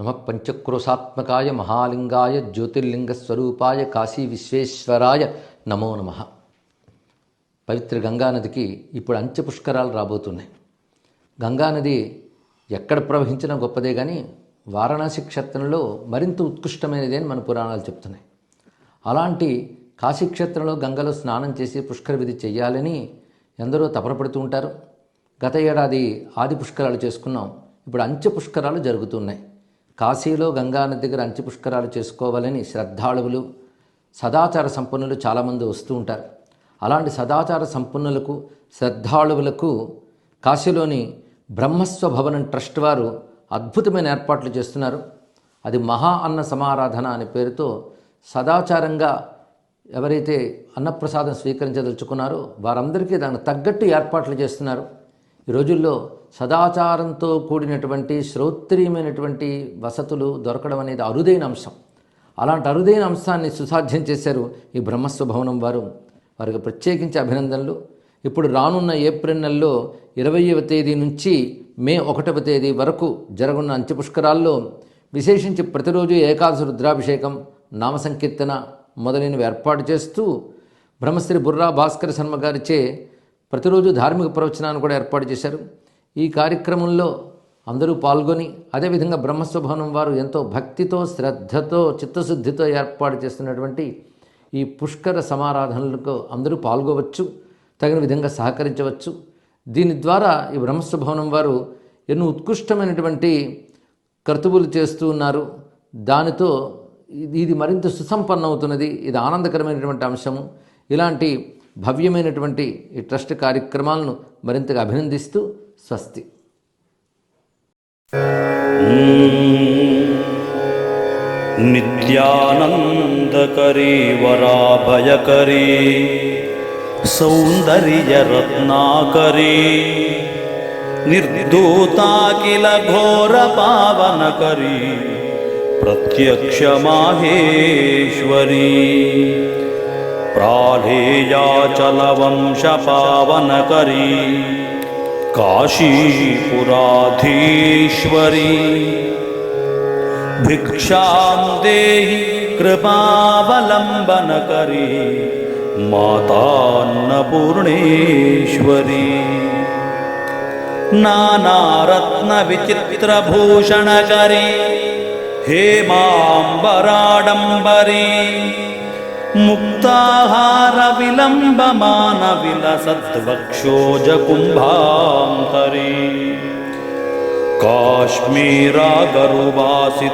నమ పంచక్రోశాత్మకాయ మహాలింగాయ జ్యోతిర్లింగ స్వరూపాయ కాశీ విశ్వేశ్వరాయ నమో నమ. పవిత్ర గంగానదికి ఇప్పుడు అంత్య పుష్కరాలు రాబోతున్నాయి. గంగానది ఎక్కడ ప్రవహించినా గొప్పదే కానీ వారణాసి క్షేత్రంలో మరింత ఉత్కృష్టమైనది అని మన పురాణాలు చెప్తున్నాయి. అలాంటి కాశీక్షేత్రంలో గంగలో స్నానం చేసి పుష్కర విధి చేయాలని ఎందరో తపరపడుతూ ఉంటారు. గత ఏడాది ఆది పుష్కరాలు చేసుకున్నాం. ఇప్పుడు అంత్య పుష్కరాలు జరుగుతున్నాయి. కాశీలో గంగానది దగ్గర అంత్య పుష్కరాలు చేసుకోవాలని శ్రద్ధాళువులు సదాచార సంపన్నులు చాలామంది వస్తూ ఉంటారు. అలాంటి సదాచార సంపన్నులకు శ్రద్ధాళువులకు కాశీలోని బ్రహ్మస్వ భవనం ట్రస్ట్ వారు అద్భుతమైన ఏర్పాట్లు చేస్తున్నారు. అది మహా అన్న సమారాధన అనే పేరుతో సదాచారంగా ఎవరైతే అన్నప్రసాదం స్వీకరించదలుచుకున్నారో వారందరికీ దానికి తగ్గట్టు ఏర్పాట్లు చేస్తున్నారు. ఈ రోజుల్లో సదాచారంతో కూడినటువంటి శ్రోత్రియమైనటువంటి వసతులు దొరకడం అనేది అరుదైన అంశం. అలాంటి అరుదైన అంశాన్ని సుసాధ్యం చేశారు ఈ బ్రహ్మస్వ భవనం వారు. వారికి ప్రత్యేకించి అభినందనలు. ఇప్పుడు రానున్న ఏప్రిల్ నెలలో ఇరవయవ తేదీ నుంచి మే ఒకటవ తేదీ వరకు జరగనున్న అంత్యపుష్కరాల్లో విశేషించి ప్రతిరోజు ఏకాదశి రుద్రాభిషేకం నామ సంకీర్తన మొదలైనవి ఏర్పాటు చేస్తూ బ్రహ్మశ్రీ బుర్రా భాస్కర శర్మ గారిచే ప్రతిరోజు ధార్మిక ప్రవచనాన్ని కూడా ఏర్పాటు చేశారు. ఈ కార్యక్రమంలో అందరూ పాల్గొని అదేవిధంగా బ్రహ్మస్వభవనం వారు ఎంతో భక్తితో శ్రద్ధతో చిత్తశుద్ధితో ఏర్పాటు చేస్తున్నటువంటి ఈ పుష్కర సమారాధనలకు అందరూ పాల్గొవచ్చు తగిన విధంగా సహకరించవచ్చు. దీని ద్వారా ఈ బ్రహ్మస్వభవనం వారు ఎన్నో ఉత్కృష్టమైనటువంటి కర్తువులు చేస్తూ ఉన్నారు. దానితో ఇది ఇది మరింత సుసంపన్నం అవుతున్నది. ఇది ఆనందకరమైనటువంటి అంశము. ఇలాంటి భవ్యమైనటువంటి ఈ ట్రస్ట్ కార్యక్రమాలను మరింతగా అభినందిస్తూ स्वस्ति। नित्यानन्दकरी वराभयकरी सौन्दर्यरत्नाकरी निर्दूता किल घोरपावनकरी प्रत्यक्षमाहेश्वरी प्राधेयाचलवंशपावनकरी काशीपुराधीश्वरी। भिक्षां देहि कृपावलम्बनकरी मातान्नपूर्णेश्वरी। नानारत्नविचित्रभूषणकरी हेमाम्बराडम्बरी लक्ष्मी गर्वासी